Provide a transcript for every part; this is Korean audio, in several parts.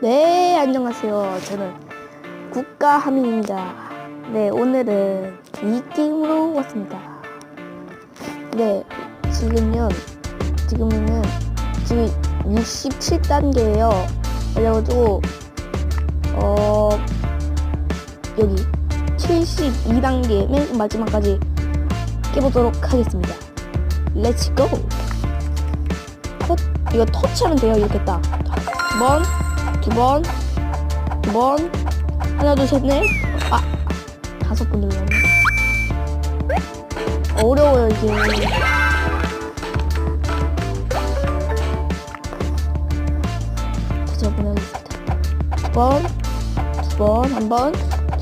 네, 안녕하세요. 저는 국가하민입니다. 네, 오늘은 이 게임으로 왔습니다. 네, 지금요, 지금은 지금 67단계예요. 그래가지고 어 여기 72단계 맨 마지막까지 깨보도록 하겠습니다. 렛츠 고! 터, 이거 터치하면 돼요. 이렇게 딱. 두 번, 두 번, 두 번, 하나, 둘, 셋, 넷. 아, 다섯 번 눌렀네. 어려워요, 이게. 다시 한번 해보겠습니다. 두 번, 두 번, 한 번,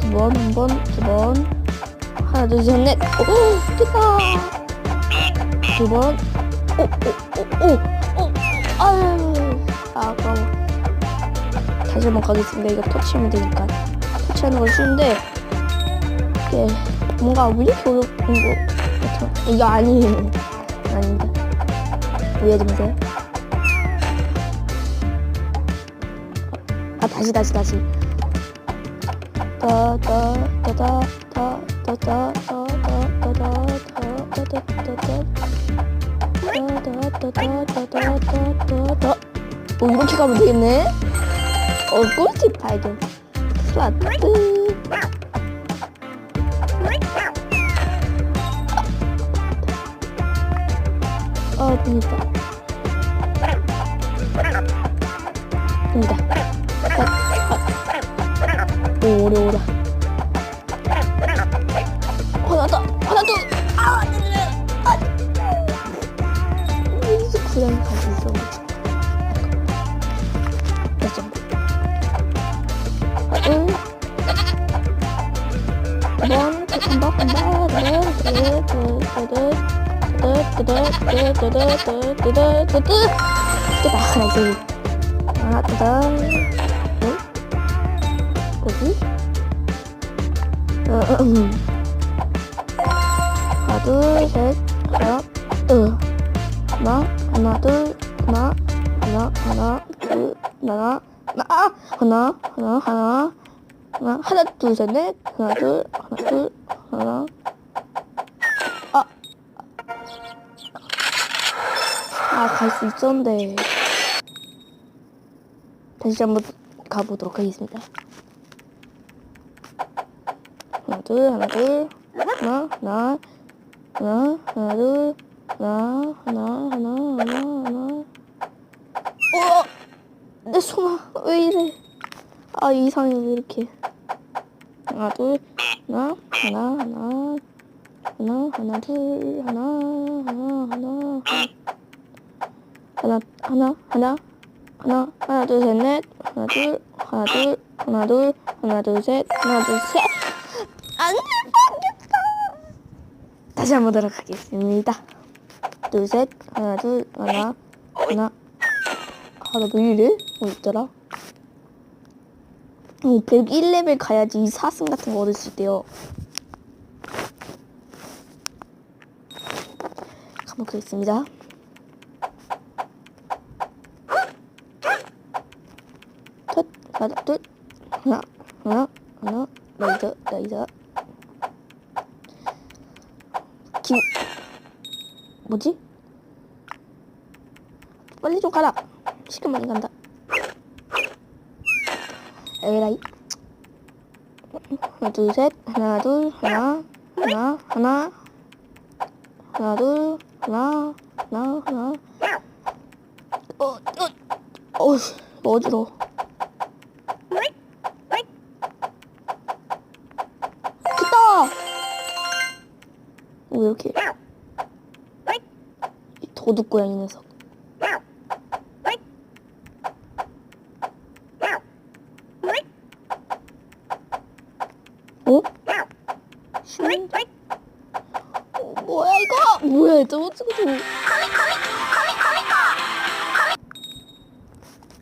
두 번, 한 번, 두 번. 하나, 둘, 셋, 넷. 오, 됐다. 두 번. 오, 오, 오, 오, 오. 아유, 아까워. 다시 한번 가겠습니다. 이거 터치하면 되니까. 터치하는 건 쉬운데, 이게 뭔가 왜 이렇게 어려운 거 같아? 이거 아니에요. 아닙니다. 오해하지 마세요. 아, 다시, 다시, 다시. 다, 다, 다, 다, 다, 다, 다, 다, 다, 다, 다, 다, 다, 다, 다, 다, 다. 어, 이렇게 가면 되겠네? 어, 꿀팁 발견. 슬라트. 얼굴이 밝은 플라트 어 진짜 진짜 오래오래 하나 더 하나 더 뜨다 하나 둘 하나 뜨다 응? 거기? 하나 둘셋 하나 으 하나 하나 둘 하나 하나 하나 둘 하나 하나 하나 하나 하나 하나 하나 둘 셋 넷 하나 둘 하나 둘 하나 아 아, 갈 수 있었는데. 다시 한번 가보도록 하겠습니다. 하나, 둘, 하나, 둘, 하나, 하나, 하나, 하나, 둘, 하나, 하나, 하나, 하나, 하나. 어! 내 손아, 왜 이래? 아, 이상해, 왜 이렇게. 하나, 둘, 하나, 하나, 하나, 하나, 하나, 둘, 하나, 하나, 하나, 하나, 하나, 하나, 하나, 하나, 둘, 셋, 넷, 하나, 둘, 하나, 둘, 하나, 둘, 하나, 둘, 셋, 하나, 둘, 셋. 안 돼, 바뀌었다. 다시 한번 보도록 하겠습니다. 둘, 셋, 하나, 둘, 하나, 하나. 아, 나왜 이래? 뭐 있더라? 어, 101레벨 가야지 이 사슴 같은 거 얻을 수 있대요. 가보겠습니다. 첫, 하나, 둘, 하나, 하나, 하나, 나이스, 나이스. 기, 뭐지? 빨리 좀 가라. 시간 많이 간다. 에라이. 하나, 둘, 셋. 하나, 둘, 하나, 하나, 하나. 하나, 둘, 하나, 하나, 하나. 어, 어, 어우, 어지러워. 됐다! 왜 이렇게. 이 도둑 고양이 녀석. 어? 쉬운데? 어, 뭐야 이거? 뭐야 저거 저거 저거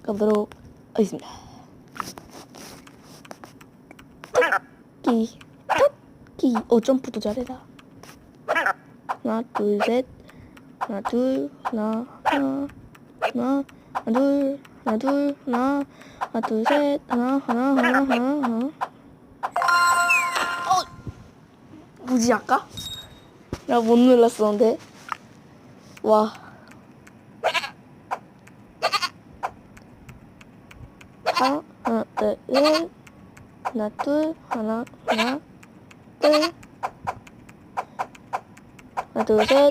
가보도록 하겠습니다. 토끼 토끼. 어 점프도 잘해라. 하나 둘셋. 하나 둘 하나 하나 하나 하나 둘 하나 둘 하나 하나 둘 셋. 하나 하나 하나 하나 하나. 어 뭐지 아까 나 못 눌렀었는데. 와. 하나 둘셋 하나 둘 하나 하나 둘. 하나 둘 셋아.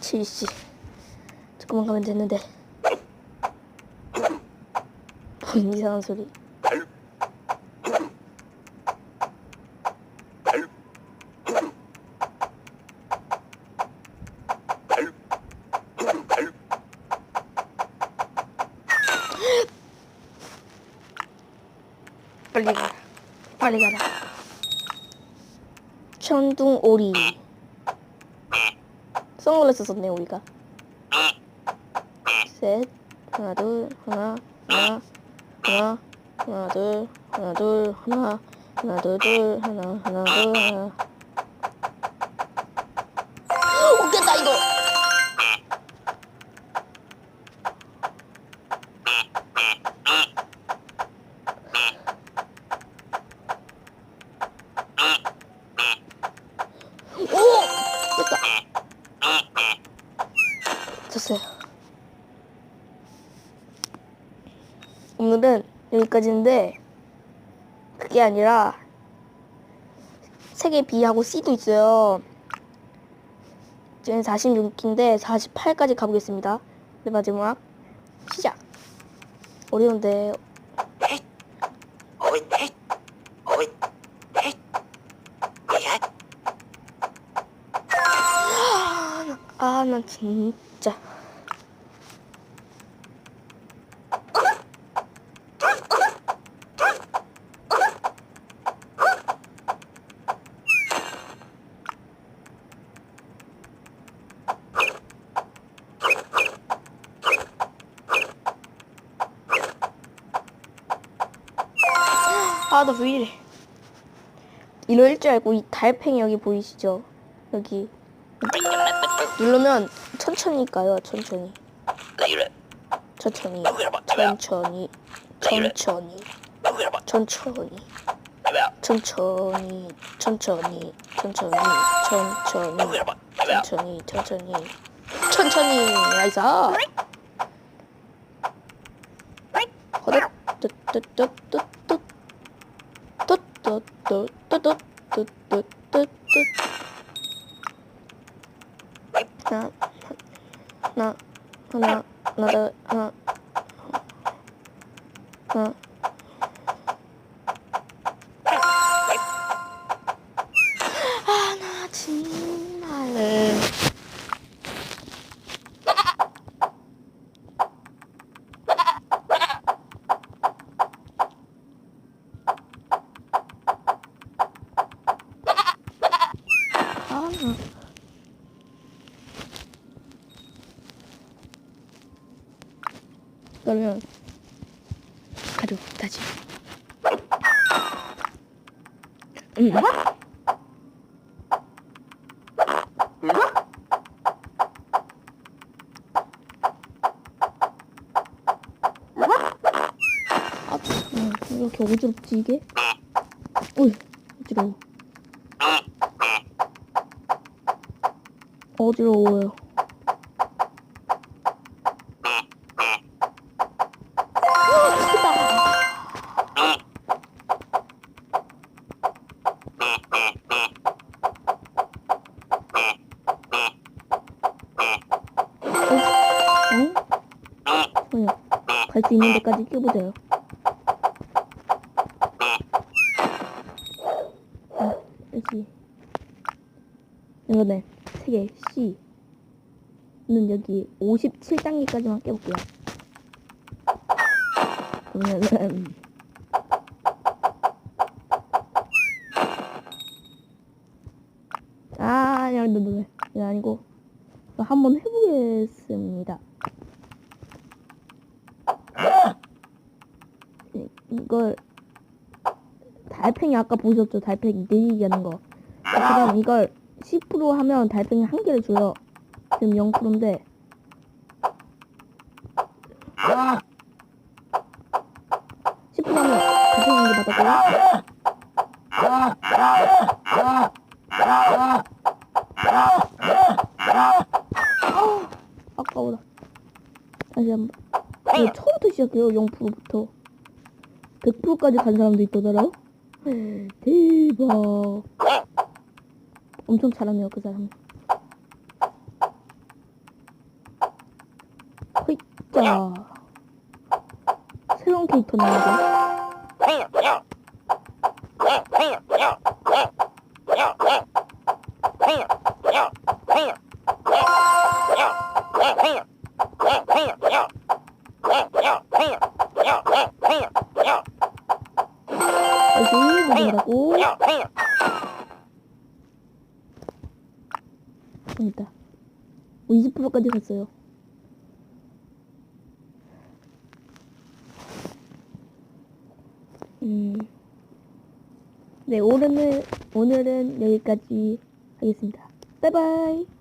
70 조금만 가면 됐는데. 뭔 이상한 소리 빨리 가라. 빨리 가라. 천둥 오리. 선글라스 썼네 우리가. 셋 하나 둘 하나 하나 하나 하나 둘 하나 둘 하나 하나 둘 둘 하나 하나 둘 하나 여기까지인데 그게 아니라 세계 B하고 C도 있어요. 지금 46인데 48까지 가보겠습니다. 네 마지막 시작. 어려운데 아 난 진짜 아, 나 왜 이래. 이럴 줄 알고 이 달팽이 여기 보이시죠? 여기. 누르면 천천히 가요, 천천히. 천천히. 천천히. 천천히. 천천히. 천천히. 천천히. 천천히. 천천히. 천천히. 천천히. 천천히. 나이스. 허덕. 뚜뚜뚜뚜 嘟嘟嘟嘟嘟嘟嘟。那那那那那那。嗯。 그러면 가져 다시 음. 아, 음, 왜 이렇게 어지럽지 이게? 어이, 어지러워. 어지러워요. 있는 데까지 뛰어보세요. 아, 여기. 이거네. 세개 C. 는 여기 57단계까지만 깨볼게요. 그러면은 아, 아니야, 근데 너 이거 아니고 한 번 해보겠습니다. 이- 이걸 달팽이 아까 보셨죠? 달팽이 내리기 하는 거. 그다음 이걸 10% 하면 달팽이 한 개를 줘요. 지금 0%인데 10분 하면 같은 연기 받았고요. 아, 아까워라. 다시 한 번. 처음부터 시작해요, 0%부터. 100%까지 간 사람도 있더라고요. 대박. 엄청 잘하네요, 그 사람. 허이짜. 새로운 캐릭터 나오죠. 20%까지 갔어요. 음. 네, 오늘은, 오늘은 여기까지 하겠습니다. 바이바이.